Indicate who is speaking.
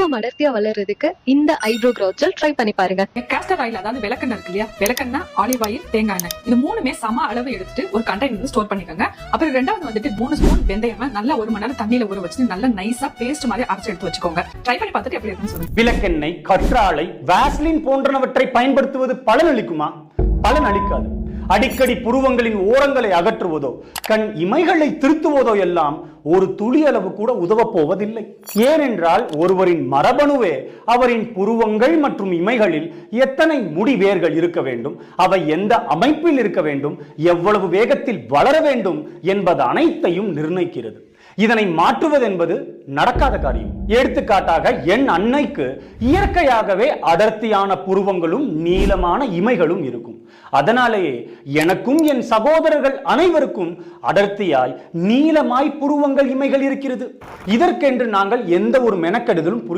Speaker 1: புருவம் அடர்த்தியா வளர்றதுக்கு இந்த ஐப்ரோ க்ரோத் ஜெல் ட்ரை பண்ணி பாருங்க.
Speaker 2: கேஸ்டர் ஆயில் அதாவது விளக்கெண்ணெய் இருக்கு இல்லையா? விளக்கெண்ணெய் ஆலிவ் ஆயில் தேங்காய் எண்ணெய். இது மூணுமே சம அளவு எடுத்துட்டு ஒரு கண்டெய்னர் ஸ்டோர் பண்ணிக்கோங்க. அப்புறம் ரெண்டாவது வந்துட்டு மூணு ஸ்பூன் வெந்தயம் நல்லா ஒரு மணி நேரம் தண்ணியில ஊற வச்சு நல்லா நைஸா பேஸ்ட் மாதிரி அரைச்சு எடுத்து வச்சுக்கோங்க. ட்ரை பண்ணி பார்த்துட்டு எப்படி இருக்குன்னு சொல்லுங்க.
Speaker 3: விளக்கெண்ணெய் கற்றாழை வாஸ்லின் போன்றனவற்றை பயன்படுத்துவது பலனளிக்குமா? பலன் அளிக்காது. அடிக்கடி புருவங்களின் ஓரங்களை அகற்றுவதோ கண் இமைகளை திருத்துவதோ எல்லாம் ஒரு துளி அளவு கூட உதவப் போவதில்லை ஏனென்றால் ஒருவரின் மரபணுவே அவரின் புருவங்கள் மற்றும் இமைகளில் எத்தனை முடி வேர்கள் இருக்க வேண்டும் அவை எந்த அமைப்பில் இருக்க வேண்டும் எவ்வளவு வேகத்தில் வளர வேண்டும் என்பது அனைத்தையும் நிர்ணயிக்கிறது. இதனை மாற்றுவது என்பது நடக்காத காரியம். எடுத்துக்காட்டாக என் அன்னைக்கு இயற்கையாகவே அடர்த்தியான புருவங்களும் நீளமான இமைகளும் இருக்கும். அதனாலேயே எனக்கும் என் சகோதரர்கள் அனைவருக்கும் அடர்த்தியாய் நீளமாய் புருவங்கள் இமைகள் இருக்கிறது. இதற்கென்று நாங்கள் எந்த ஒரு மெனக்கெடுதலும் புரி-